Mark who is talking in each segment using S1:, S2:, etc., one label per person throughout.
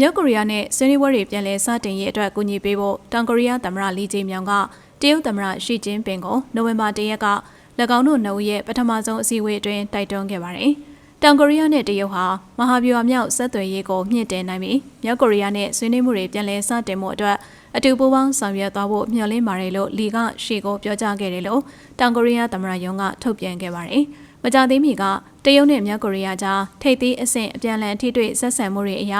S1: မြောက်ကိုရီးယားနဲ့ဆွေးနွေးပွဲတွေပြန်လည်စတင်ရေးအတွက်ကူညီပေးဖို့တောင်ကိုရီးယားသမ္မတလီဂျေမြောင်ကတရုတ်သမ္မတရှီကျင်းပင်ကိုနိုဝင်ဘာ၁ရက်က၎င်းတို့နှစ်ဦးရဲ့ပထမဆုံးအစည်းအဝေးအတွင်းတိုက်တွန်းခဲ့ပါတယ်။တောင်ကိုရီးယားနဲ့တရုတ်ဟာမဟာဗျူဟာမြောက်ဆက်သွယ်ရေးကိုမြင့်တင်နိုင်ပြီးမြောက်ကိုရီးယားနဲ့ဆွေးနွေးမှုတွေပြန်လည်စတင်မှုအတွက်အတူပူးပေါင်းဆောင်ရွက်သွားဖို့မျှော်လင့်ပါတယ်လို့လီကရှီကိုပြောကြားခဲ့တယ်လို့တောင်ကိုရီးယားသမ္မတယုံကထုတ်ပြန်ခဲ့ပါတယ်။မကြသေးမီကတရုတ်နဲ့မြောက်ကိုရီးယားကြားထိပ်သီးအဆင့်အပြန်အလှန်ထိတွေ့ဆက်ဆံမှုတွေအရ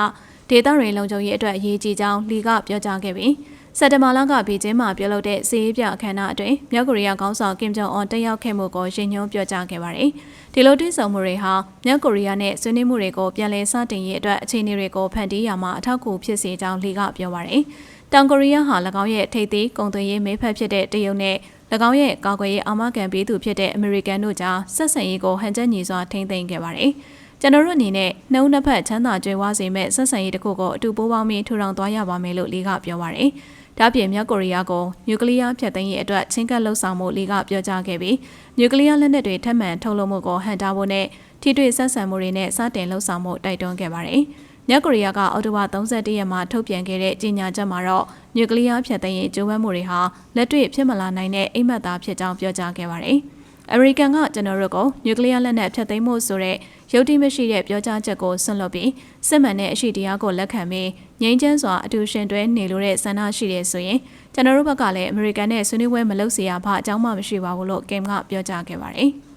S1: ဒေသရင်းလုံခြုံရေးအတွက်အရေးကြီးကြောင်းလီကပြောကြားခဲ့ပြီးစက်တဘာလကဘေကျင်းမှာပြုလုပ်တဲ့စီးရေးပြအခမ်းအနားအတွင်းမြောက်ကိုရီးယားခေါင်းဆောင်ကင်ဂျုံအွန်တက်ရောက်ခဲ့မှုကိုရှင်းညွှန်းပြောကြားခဲ့ပါတယ်။ဒီလိုတွေ့ဆုံမှုတွေဟာမြောက်ကိုရီးယားနဲ့ဆွေးနွေးမှုတွေကိုပြန်လည်စတင်ရေးအတွက်အခြေအနေတွေကိုဖန်တီးရမှာအထောက်အကူဖြစ်စေကြောင်းလီကပြောပါတယ်။တောင်ကိုရီးယားဟာ၎င်းရဲ့ထိပ်သီးကုန်သွယ်ရေးမိဖက်ဖြစ်တဲ့တရုတ်နဲ့၎င်းရဲ့ကာကွယ်ရေးအာမခံပေးသူဖြစ်တဲ့အမေရိကန်တို့ကြားဆက်ဆံရေးကိုဟန်ချက်ညီစွာထိန်းသိမ်းခဲ့ပါတယ်။ ကျွန်တော်တို့အနေနဲ့နှုံးနှစ်ဖက်ချမ်းသာကြွယ်ဝစေမဲ့ဆက်ဆံရေးတစ်ခုကိုအတူပိုးပေါင်းပြီးထူထောင်သွားရပါမယ်လို့လေးကပြောပါရယ်။ဒါပြင်မြောက်ကိုရီးယားကိုနျူကလ িয়ার ဖျက်သိမ်းရေးအတွက်ချင်းကပ်လှုပ်ဆောင်မှုလေးကပြောကြားခဲ့ပြီးနျူကလ িয়ার လက်နက်တွေထပ်မံထုတ်လုပ်မှုကိုဟန်တာဖို့နဲ့ထိတွေ့ဆက်ဆံမှုတွေနဲ့စတင်လှုပ်ဆောင်မှုတိုက်တွန်းခဲ့ပါရယ်။မြောက်ကိုရီးယားကအော်တိုဘာ31ရက်မှာထုတ်ပြန်ခဲ့တဲ့ကြေညာချက်မှာတော့နျူကလ িয়ার ဖျက်သိမ်းရေးကြိုးပမ်းမှုတွေဟာလက်တွေ့ဖြစ်မလာနိုင်တဲ့အိမ်မက်သားဖြစ်ကြောင်းပြောကြားခဲ့ပါတယ်။ အမေရိကန်ကကျွန်တော်တို့ကိုနျူကလ িয়ার လက်နက်ဖျက်သိမ်းမှုဆိုတဲ့ရုပ်တိမရှိတဲ့ပြောကြားချက်ကိုဆွန့်လွတ်ပြီးစစ်မှန်တဲ့အရှိတရားကိုလက်ခံပြီးငြိမ်းချမ်းစွာအတူရှင်တွဲနေလို့တဲ့ဆန္ဒရှိတယ်ဆိုရင်ကျွန်တော်တို့ဘက်ကလည်းအမေရိကန်နဲ့ဆွေးနွေးပွဲမလုပ်เสียရဘာအကြောင်းမှမရှိပါဘူးလို့ကင်ကပြောကြားခဲ့ပါတယ်။